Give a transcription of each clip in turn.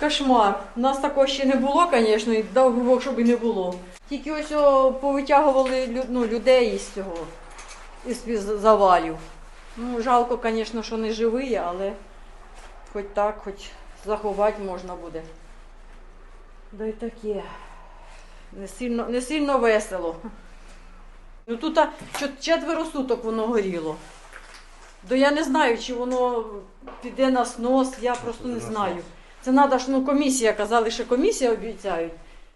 Кошмар. У нас такого ще не було, звісно, і дав Бог, щоб і не було. Тільки ось о, повитягували ну, людей із цього, із завалів. Ну, жалко, звісно, що не живі, але хоч так, хоч заховати можна буде. Да й таке. Не сильно, не сильно весело. Ну тут а, четверо суток воно горіло. То я не знаю, чи воно піде на снос, я просто не знаю. Це треба ж, ну, комісія, казали, що комісія обіцяють.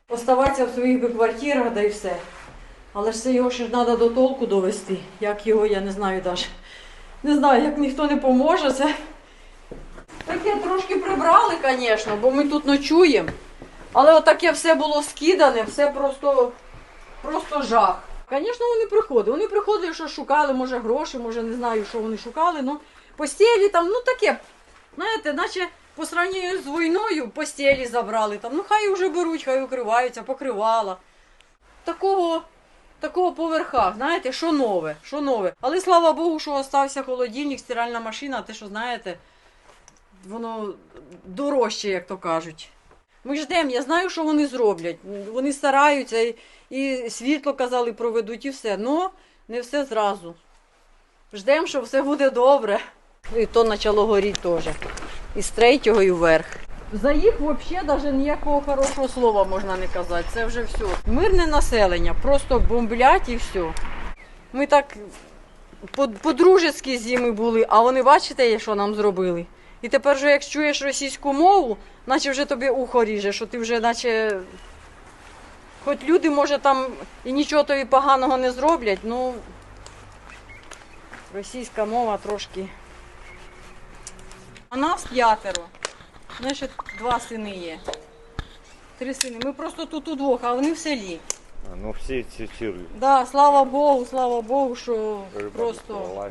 Оставатися в своїх би квартирах, да і все. Але ж це його ще треба до толку довести. Як його, я не знаю навіть. Не знаю, як ніхто не поможе, це. Таке трошки прибрали, звісно, бо ми тут ночуємо. Але отаке все було скидане, все просто, просто жах. Звісно, вони приходили. Вони приходили, що шукали, може, гроші, може, не знаю, що вони шукали. Ну, постелі там, ну таке, знаєте, наче по сравненню з війною постелі забрали там. Ну хай вже беруть, хай укриваються, покривала. Такого, такого по верхах, знаєте, що нове, що нове. Але слава Богу, що остався холодильник, стиральна машина, те, що знаєте, воно дорожче, як то кажуть. Ми ждемо, я знаю, що вони зроблять. Вони стараються і, і світло казали, проведуть і все. Ну, не все зразу. Ждемо, що все буде добре. І то почало горіти теж. І з третього і вверх. За їх взагалі навіть ніякого хорошого слова можна не казати. Це вже все. Мирне населення, просто бомблять і все. Ми так по- по-дружески з ними були, а вони бачите, що нам зробили. І тепер вже як чуєш російську мову, наче вже тобі ухо ріже, що ти вже наче. Хоч люди, може, там і нічого тобі поганого не зроблять, ну російська мова трошки. А нас п'ятеро. Значить, два сини є. Три сини. Ми просто тут удвох, а вони в селі. А, Ну всі ці ці Да, слава Богу, слава Богу, що просто.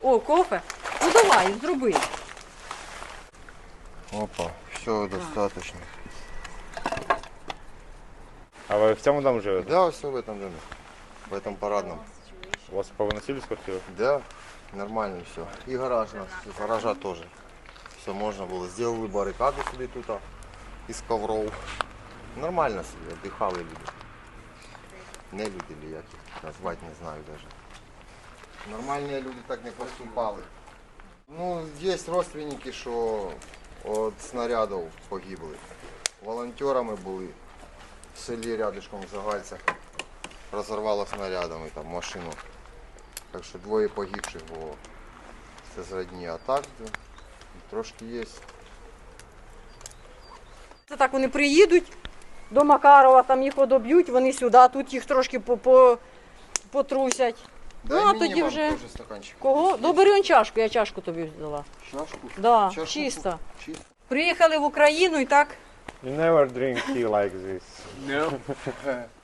О, кофе? Ну давай, зроби. Опа, все достаточно. А ви в цьому домі живете? Да, все в этом доме. В этом парадном. У вас повиносили з квартири? Да, нормально все. И гараж у нас, гаража тоже Все можно было. Сделали баррикаду себе тут а, из ковров. Нормально себе, отдыхали люди. Не люди ли, як їх назвати, не знаю даже. Нормальні люди так не поступали. Ну, є родственники, що від снарядів погибли. Волонтерами були. В селі рядышком в Загальцях розірвало снарядами там машину. Так що двоє погибших було. Це з родні. А так да, трошки є. Це так вони приїдуть до Макарова, там їх одоб'ють, вони сюди, тут їх трошки по, по, потрусять. Дай Ну, а мені тоді вам вже- теж стаканчик. Кого? Ну, бери он чашку, я чашку тобі взяла. Чашку? Да, Чашку? чисто. Чисто. Приїхали в Україну і так You never drink tea like this. No.